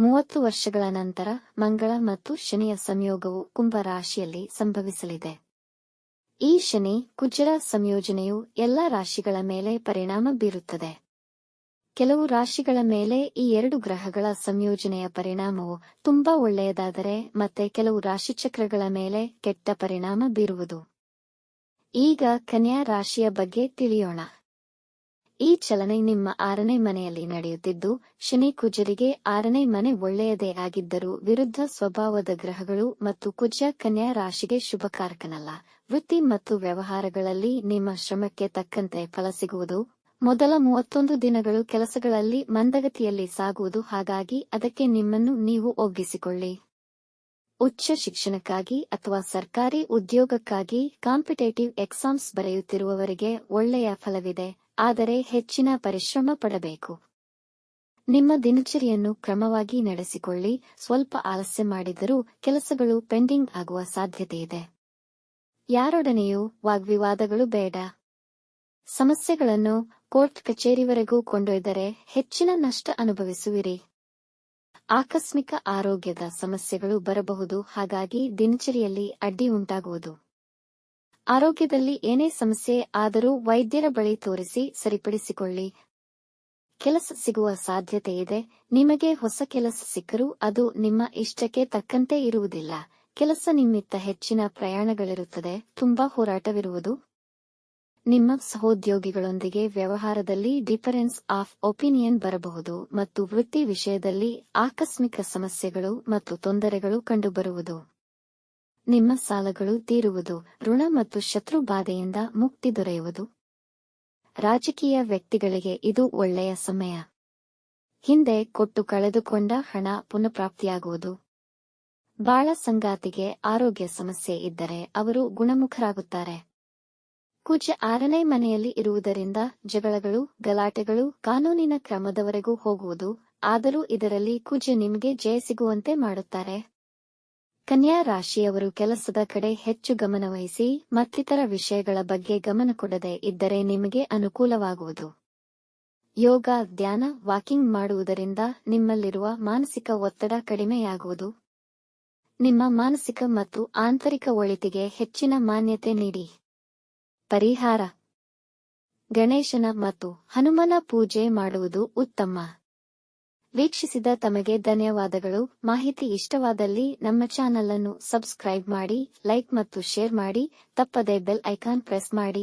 ಮೂವತ್ತು ವರ್ಷಗಳ ನಂತರ ಮಂಗಳ ಮತ್ತು ಶನಿಯ ಸಂಯೋಗವು ಕುಂಭ ರಾಶಿಯಲ್ಲಿ ಸಂಭವಿಸಲಿದೆ. ಈ ಶನಿ ಕುಜರ ಸಂಯೋಜನೆಯು ಎಲ್ಲ ರಾಶಿಗಳ ಮೇಲೆ ಪರಿಣಾಮ ಬೀರುತ್ತದೆ. ಕೆಲವು ರಾಶಿಗಳ ಮೇಲೆ ಈ ಎರಡು ಗ್ರಹಗಳ ಸಂಯೋಜನೆಯ ಪರಿಣಾಮವು ತುಂಬಾ ಒಳ್ಳೆಯದಾದರೆ ಮತ್ತೆ ಕೆಲವು ರಾಶಿಚಕ್ರಗಳ ಮೇಲೆ ಕೆಟ್ಟ ಪರಿಣಾಮ ಬೀರುವುದು. ಈಗ ಕನ್ಯಾ ರಾಶಿಯ ಬಗ್ಗೆ ತಿಳಿಯೋಣ. ಈ ಚಲನೆ ನಿಮ್ಮ ಆರನೇ ಮನೆಯಲ್ಲಿ ನಡೆಯುತ್ತಿದ್ದು, ಶನಿ ಕುಜರಿಗೆ ಆರನೇ ಮನೆ ಒಳ್ಳೆಯದೇ ಆಗಿದ್ದರೂ ವಿರುದ್ಧ ಸ್ವಭಾವದ ಗ್ರಹಗಳು ಮತ್ತು ಕುಜ ಕನ್ಯಾ ರಾಶಿಗೆ ಶುಭಕಾರಕನಲ್ಲ ವೃತ್ತಿ ಮತ್ತು ವ್ಯವಹಾರಗಳಲ್ಲಿ ನಿಮ್ಮ ಶ್ರಮಕ್ಕೆ ತಕ್ಕಂತೆ ಫಲ ಸಿಗುವುದು. ಮೊದಲ ಮೂವತ್ತೊಂದು ದಿನಗಳು ಕೆಲಸಗಳಲ್ಲಿ ಮಂದಗತಿಯಲ್ಲಿ ಸಾಗುವುದು. ಹಾಗಾಗಿ ಅದಕ್ಕೆ ನಿಮ್ಮನ್ನು ನೀವು ಒಗ್ಗಿಸಿಕೊಳ್ಳಿ. ಉಚ್ಚ ಶಿಕ್ಷಣಕ್ಕಾಗಿ ಅಥವಾ ಸರ್ಕಾರಿ ಉದ್ಯೋಗಕ್ಕಾಗಿ ಕಾಂಪಿಟೇಟಿವ್ ಎಕ್ಸಾಮ್ಸ್ ಬರೆಯುತ್ತಿರುವವರಿಗೆ ಒಳ್ಳೆಯ ಫಲವಿದೆ. ಆದರೆ ಹೆಚ್ಚಿನ ಪರಿಶ್ರಮ ಪಡಬೇಕು. ನಿಮ್ಮ ದಿನಚರಿಯನ್ನು ಕ್ರಮವಾಗಿ ನಡೆಸಿಕೊಳ್ಳಿ. ಸ್ವಲ್ಪ ಆಲಸ್ಯ ಮಾಡಿದರೂ ಕೆಲಸಗಳು ಪೆಂಡಿಂಗ್ ಆಗುವ ಸಾಧ್ಯತೆಯಿದೆ ಯಾರೊಡನೆಯೂ ವಾಗ್ವಿವಾದಗಳು ಬೇಡ. ಸಮಸ್ಯೆಗಳನ್ನು ಕೋರ್ಟ್ ಕಚೇರಿವರೆಗೂ ಕೊಂಡೊಯ್ದರೆ ಹೆಚ್ಚಿನ ನಷ್ಟ ಅನುಭವಿಸುವಿರಿ. ಆಕಸ್ಮಿಕ ಆರೋಗ್ಯದ ಸಮಸ್ಯೆಗಳು ಬರಬಹುದು. ಹಾಗಾಗಿ ದಿನಚರಿಯಲ್ಲಿ ಅಡ್ಡಿ ಉಂಟಾಗುವುದು. ಆರೋಗ್ಯದಲ್ಲಿ ಏನೇ ಸಮಸ್ಯೆ ಆದರೂ ವೈದ್ಯರ ಬಳಿ ತೋರಿಸಿ ಸರಿಪಡಿಸಿಕೊಳ್ಳಿ. ಕೆಲಸ ಸಿಗುವ ಸಾಧ್ಯತೆ ಇದೆ. ನಿಮಗೆ ಹೊಸ ಕೆಲಸ ಸಿಕ್ಕರೂ ಅದು ನಿಮ್ಮ ಇಷ್ಟಕ್ಕೆ ತಕ್ಕಂತೆ ಇರುವುದಿಲ್ಲ. ಕೆಲಸ ನಿಮಿತ್ತ ಹೆಚ್ಚಿನ ಪ್ರಯಾಣಗಳಿರುತ್ತದೆ. ತುಂಬಾ ಹೋರಾಟವಿರುವುದು. ನಿಮ್ಮ ಸಹೋದ್ಯೋಗಿಗಳೊಂದಿಗೆ ವ್ಯವಹಾರದಲ್ಲಿ ಡಿಫರೆನ್ಸ್ ಆಫ್ ಒಪಿನಿಯನ್ ಬರಬಹುದು ಮತ್ತು ವೃತ್ತಿ ವಿಷಯದಲ್ಲಿ ಆಕಸ್ಮಿಕ ಸಮಸ್ಯೆಗಳು ಮತ್ತು ತೊಂದರೆಗಳು ಕಂಡುಬರುವುದು. ನಿಮ್ಮ ಸಾಲಗಳು ತೀರುವುದು, ಋಣ ಮತ್ತು ಶತ್ರು ಬಾಧೆಯಿಂದ ಮುಕ್ತಿ ದೊರೆಯುವುದು. ರಾಜಕೀಯ ವ್ಯಕ್ತಿಗಳಿಗೆ ಇದು ಒಳ್ಳೆಯ ಸಮಯ. ಹಿಂದೆ ಕೊಟ್ಟು ಕಳೆದುಕೊಂಡ ಹಣ ಪುನಃಪ್ರಾಪ್ತಿಯಾಗುವುದು. ಬಾಳ ಸಂಗಾತಿಗೆ ಆರೋಗ್ಯ ಸಮಸ್ಯೆ ಇದ್ದರೆ ಅವರು ಗುಣಮುಖರಾಗುತ್ತಾರೆ. ಕುಜ ಆರನೇ ಮನೆಯಲ್ಲಿ ಇರುವುದರಿಂದ ಜಗಳಗಳು, ಗಲಾಟೆಗಳು ಕಾನೂನಿನ ಕ್ರಮದವರೆಗೂ ಹೋಗುವುದು, ಆದರೂ ಇದರಲ್ಲಿ ಕುಜ ನಿಮಗೆ ಜಯ ಸಿಗುವಂತೆ ಮಾಡುತ್ತಾರೆ. ಕನ್ಯಾ ರಾಶಿಯವರು ಕೆಲಸದ ಕಡೆ ಹೆಚ್ಚು ಗಮನವಹಿಸಿ ಮತ್ತಿತರ ವಿಷಯಗಳ ಬಗ್ಗೆ ಗಮನ ಕೊಡದೆ ಇದ್ದರೆ ನಿಮಗೆ ಅನುಕೂಲವಾಗುವುದು. ಯೋಗ, ಧ್ಯಾನ, ವಾಕಿಂಗ್ ಮಾಡುವುದರಿಂದ ನಿಮ್ಮಲ್ಲಿರುವ ಮಾನಸಿಕ ಒತ್ತಡ ಕಡಿಮೆಯಾಗುವುದು. ನಿಮ್ಮ ಮಾನಸಿಕ ಮತ್ತು ಆಂತರಿಕ ಒಳಿತಿಗೆ ಹೆಚ್ಚಿನ ಮಾನ್ಯತೆ ನೀಡಿ. ಪರಿಹಾರ. ಗಣೇಶನ ಮತ್ತು ಹನುಮನ ಪೂಜೆ ಮಾಡುವುದು ಉತ್ತಮ. ವೀಕ್ಷಿಸಿದ ತಮಗೆ ಧನ್ಯವಾದಗಳು. ಮಾಹಿತಿ ಇಷ್ಟವಾದಲ್ಲಿ ನಮ್ಮ ಚಾನಲ್ ಅನ್ನು ಸಬ್ಸ್ಕ್ರೈಬ್ ಮಾಡಿ, ಲೈಕ್ ಮತ್ತು ಶೇರ್ ಮಾಡಿ. ತಪ್ಪದೆ ಬೆಲ್ ಐಕಾನ್ ಪ್ರೆಸ್ ಮಾಡಿ.